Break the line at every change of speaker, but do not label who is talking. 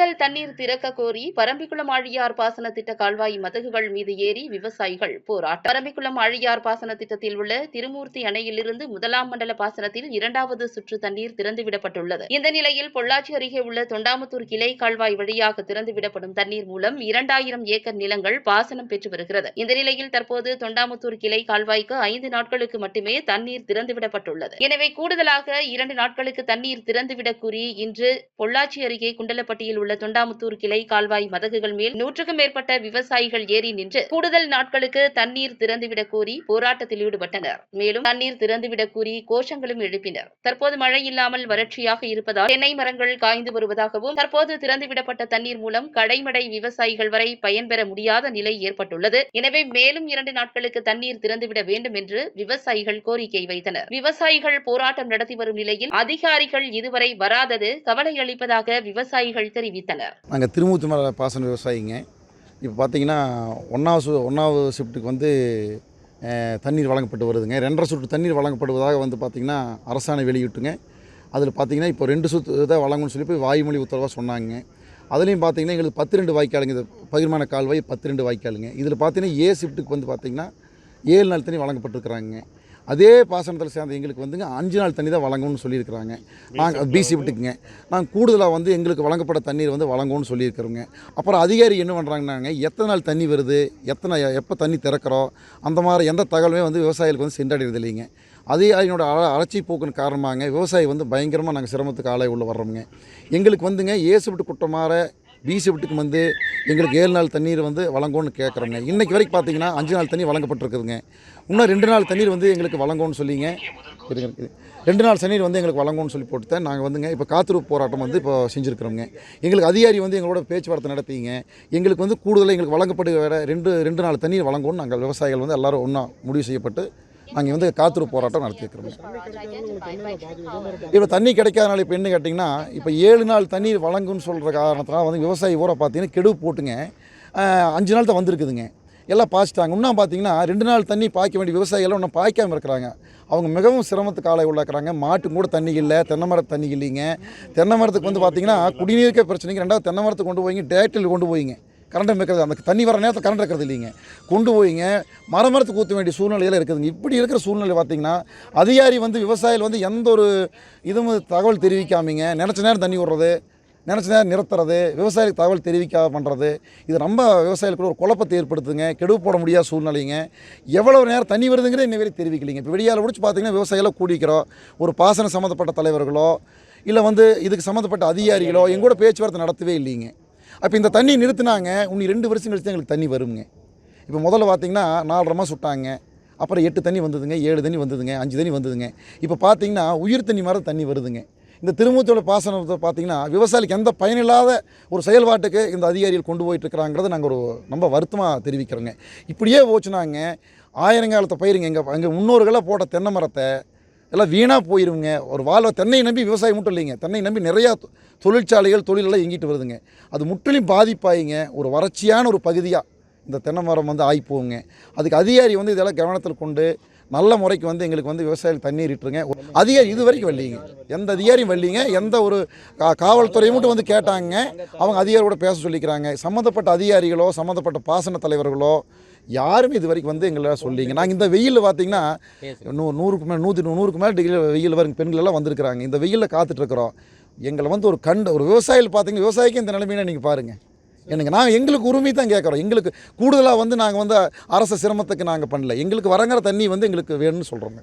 கூடுதல் தண்ணீர் திறக்க கோரி பரம்பிக்குளம் ஆழியார் பாசன திட்ட கால்வாய் மதகுகள் மீது ஏறி விவசாயிகள் போராட்டம். பரம்பிக்குளம் ஆழியார் பாசன திட்டத்தில் உள்ள திருமூர்த்தி அணையிலிருந்து முதலாம் மண்டல பாசனத்தில் இரண்டாவது சுற்று தண்ணீர் திறந்துவிடப்பட்டுள்ளது இந்த நிலையில் பொள்ளாச்சி அருகே உள்ள தொண்டாமுத்தூர் கிளை கால்வாய் வழியாக திறந்துவிடப்படும் தண்ணீர் மூலம் இரண்டாயிரம் ஏக்கர் நிலங்கள் பாசனம் பெற்று வருகிறது. இந்த நிலையில் தற்போது தொண்டாமுத்தூர் கிளை கால்வாய்க்கு ஐந்து நாட்களுக்கு மட்டுமே தண்ணீர் திறந்துவிடப்பட்டுள்ளது எனவே கூடுதலாக இரண்டு நாட்களுக்கு தண்ணீர் திறந்துவிடக் கூறி இன்று பொள்ளாச்சி அருகே குண்டலப்பட்டியில் உள்ள தொண்டாமுத்தூர் கிளை கால்வாய் மதகுகள் மேல் நூற்றுக்கும் மேற்பட்ட விவசாயிகள் ஏறி நின்று கூடுதல் நாட்களுக்கு தண்ணீர் திறந்துவிடக் கோரி போராட்டத்தில் ஈடுபட்டனர். மேலும் தண்ணீர் திறந்துவிடக் கூறி கோஷங்களும் எழுப்பினர். தற்போது மழை இல்லாமல் வறட்சியாக இருப்பதால் தென்னை மரங்கள் காய்ந்து வருவதாகவும் தற்போது திறந்துவிடப்பட்ட தண்ணீர் மூலம் கடைமடை விவசாயிகள் வரை பயன்பெற முடியாத நிலை ஏற்பட்டுள்ளது. எனவே மேலும் இரண்டு நாட்களுக்கு தண்ணீர் திறந்துவிட வேண்டும் என்று விவசாயிகள் கோரிக்கை வைத்தனர். விவசாயிகள் போராட்டம் நடத்தி வரும் நிலையில் அதிகாரிகள் இதுவரை வராதது கவலை அளிப்பதாக விவசாயிகள் தெரிவித்தனர்.
நாங்கள் திருமூர்த்தி மலை பாசன விவசாயிங்க. இப்போ பார்த்தீங்கன்னா ஒன்றாவது சு ஒன்றாவது ஷிஃப்ட்டுக்கு வந்து தண்ணீர் வழங்கப்பட்டு வருதுங்க. ரெண்டரை சுற்று தண்ணீர் வழங்கப்படுவதாக வந்து பார்த்திங்கன்னா அரசாணை வெளியிட்டுங்க. அதில் பார்த்தீங்கன்னா இப்போ ரெண்டு சுற்று தான் வழங்கணும்னு சொல்லி போய் வாய்மொழி உத்தரவாக சொன்னாங்க. அதுலேயும் பார்த்தீங்கன்னா எங்களுக்கு பத்து ரெண்டு வாய்க்காலுங்க. இது பகிர்மான கால்வாய் பத்து ரெண்டு வாய்க்காலுங்க. இதில் பார்த்தீங்கன்னா ஏ ஷிஃப்ட்டுக்கு வந்து பார்த்திங்கன்னா ஏழு நாள் தண்ணி வழங்கப்பட்டிருக்கிறாங்க. அதே பாசனத்தில் சேர்ந்த எங்களுக்கு வந்துங்க அஞ்சு நாள் தண்ணி தான் வழங்கணும்னு சொல்லியிருக்கிறாங்க. நாங்கள் பிசி விட்டுக்குங்க. நாங்கள் கூடுதலாக வந்து எங்களுக்கு வழங்கப்பட்ட தண்ணீர் வந்து வழங்கணும்னு சொல்லியிருக்கிறோங்க அப்புறம் அதிகாரி என்ன பண்ணுறாங்கன்னாங்க எத்தனை நாள் தண்ணி வருது எத்தனை எப்போ தண்ணி திறக்கிறோம் அந்த மாதிரி எந்த தகவலுமே வந்து விவசாயிகளுக்கு வந்து சென்றடைகிறது இல்லைங்க. அதிகாரியோட அல அலட்சி போக்குன்னு காரணமாங்க விவசாயி வந்து பயங்கரமாக நாங்கள் சிரமத்துக்கு ஆளாய் உள்ள வர்றோமுங்க. எங்களுக்கு வந்துங்க ஏசு விட்டு குட்டமாற பிசி வந்து எங்களுக்கு ஏழு நாள் தண்ணீர் வந்து வழங்கும்னு கேட்குறோங்க இன்றைக்கி வரைக்கும் பார்த்தீங்கன்னா அஞ்சு நாள் தண்ணி வழங்கப்பட்டிருக்குதுங்க. இன்னும் ரெண்டு நாள் தண்ணீர் வந்து எங்களுக்கு வழங்கும்னு சொல்லிங்க. இருக்குது ரெண்டு நாள் தண்ணீர் வந்து எங்களுக்கு வழங்கும்னு சொல்லி போட்டு தான் நாங்கள் வந்துங்க இப்போ காத்திருப்பு போராட்டம் வந்து இப்போ செஞ்சுருக்கிறோங்க. எங்களுக்கு அதிகாரி வந்து எங்களோட பேச்சுவார்த்தை நடத்திங்க. எங்களுக்கு வந்து கூடுதலாக எங்களுக்கு வழங்கப்படுகிற ரெண்டு ரெண்டு நாள் தண்ணீர் வழங்கும்னு நாங்கள் விவசாயிகள் வந்து எல்லோரும் ஒன்றா முடிவு செய்யப்பட்டு நாங்கள் வந்து காத்திருப்பு போராட்டம் நடத்தியிருக்கிறோம். இப்போ தண்ணி கிடைக்காதனால இப்போ என்ன கேட்டிங்கன்னா இப்போ ஏழு நாள் தண்ணீர் வழங்குன்னு சொல்கிற காரணத்தினால வந்து விவசாயி ஊரை பார்த்தீங்கன்னா கெடு போட்டுங்க. அஞ்சு நாள் தான் வந்திருக்குதுங்க. எல்லாம் பாய்ச்சிட்டாங்க. இன்னும் பார்த்தீங்கன்னா ரெண்டு நாள் தண்ணி பாய்க்க வேண்டிய விவசாயிகள் இன்னும் பாய்க்காமல் இருக்கிறாங்க. அவங்க மிகவும் சிரமத்துக்கு ஆளை உள்ளாக்குறாங்க. மாட்டுக்கு கூட தண்ணி இல்லை தென்னை மரத்து தண்ணி இல்லைங்க. தென்னை மரத்துக்கு வந்து பார்த்தீங்கன்னா குடிநீருக்கே பிரச்சனைங்க. ரெண்டாவது தென்னை மரத்துக்கு கொண்டு போய்ங்க டேட்டில் கொண்டு போய்ங்க கரண்ட் வைக்கிறது அந்த தண்ணி வர நேரத்தில் கரண்ட் இருக்கிறது இல்லைங்க. கொண்டு போய்ங்க மரம் மரத்துக்கு ஊற்ற வேண்டிய சூழ்நிலையில் இருக்குதுங்க. இப்படி இருக்கிற சூழ்நிலை பார்த்திங்கன்னா அதிகாரி வந்து விவசாயிகள் வந்து எந்த ஒரு இதுவும் தகவல் தெரிவிக்காமீங்க நினச்ச நேரம் தண்ணி விடுறது நினச்ச நேரம் நிறுத்துறது விவசாயிகளுக்கு தகவல் தெரிவிக்காத பண்ணுறது இது ரொம்ப விவசாயிகளுக்கு ஒரு குழப்பத்தை ஏற்படுத்துங்க கெடுவு போட முடியாத சூழ்நிலைங்க. எவ்வளோ நேரம் தண்ணி வருதுங்கிறத இன்ன வரை தெரிவிக்கலைங்க. இப்போ விடியால் முடிச்சு பார்த்தீங்கன்னா விவசாயிகளை கூடிக்கிறோம் ஒரு பாசன சம்மந்தப்பட்ட தலைவர்களோ இல்லை வந்து இதுக்கு சம்மந்தப்பட்ட அதிகாரிகளோ எங்கூட பேச்சுவார்த்தை நடத்தவே இல்லைங்க. அப்போ இந்த தண்ணி நிறுத்தினாங்க இன்னும் ரெண்டு வருஷம் கழிச்சு எங்களுக்கு தண்ணி வருங்க இப்போ முதல்ல பார்த்தீங்கன்னா நாலரை மாதம் சுட்டாங்க அப்புறம் எட்டு தண்ணி வந்ததுங்க ஏழு தண்ணி வந்ததுங்க அஞ்சு தண்ணி வந்ததுங்க. இப்போ பார்த்தீங்கன்னா உயிர் தண்ணி மாதிரி தண்ணி வருதுங்க. இந்த திருமூத்தோட பாசனத்தை பார்த்திங்கன்னா விவசாயிக்கு எந்த பயனில்லாத ஒரு செயல்பாட்டுக்கு இந்த அதிகாரிகள் கொண்டு போயிட்டுருக்கிறாங்கிறத நாங்கள் ஒரு ரொம்ப வருத்தமாக தெரிவிக்கிறோங்க. இப்படியே போச்சுனாங்க ஆயிரங்காலத்தை பயிருங்க. எங்கள் எங்கள் முன்னோர்களாக போட்ட தென்னை மரத்தை எல்லாம் வீணாக போயிருங்க. ஒரு வாழ்வை தென்னை நம்பி விவசாயம் மட்டும் இல்லைங்க. தென்னை நம்பி நிறையா தொழிற்சாலைகள் தொழிலெல்லாம் இயங்கிட்டு வருதுங்க. அது முற்றிலும் பாதிப்பாயிங்க. ஒரு வறட்சியான ஒரு பகுதியாக இந்த தென்னை மரம் வந்து ஆகி போகுங்க அதுக்கு அதிகாரி வந்து இதெல்லாம் கவனத்தில் கொண்டு நல்ல முறைக்கு வந்து எங்களுக்கு வந்து விவசாயிகள் தண்ணீர் இட்டுருங்க. அதிகாரி இது வரைக்கும் வரலீங்க. எந்த அதிகாரியும் வரலீங்க. எந்த ஒரு கா மட்டும் வந்து கேட்டாங்க. அவங்க அதிகாரியோட பேச சொல்லிக்கிறாங்க. சம்மந்தப்பட்ட அதிகாரிகளோ சம்மந்தப்பட்ட பாசன தலைவர்களோ யாருமே இது வரைக்கும் வந்து எங்களை சொல்லிங்க நாங்கள் இந்த வெயிலில் பார்த்தீங்கன்னா நூ நூறுக்கு மேலே நூற்றி நூறுக்கு மேலே டிகிரி வெயில் வரும் பெண்கள் எல்லாம் வந்திருக்கிறாங்க. இந்த வெயிலில் காத்துட்ருக்குறோம். எங்களை வந்து ஒரு கண்டு ஒரு விவசாயிகள் பார்த்தீங்கன்னா விவசாயிக்கு இந்த நிலைமையில நீங்கள் பாருங்கள் எனக்கு நாங்கள் எங்களுக்கு உரிமை தான் கேட்குறோம். எங்களுக்கு கூடுதலாக வந்து நாங்கள் வந்து அரச சிரமத்துக்கு நாங்கள் பண்ணல. எங்களுக்கு வரங்கிற தண்ணி வந்து எங்களுக்கு வேணும்னு சொல்கிறோங்க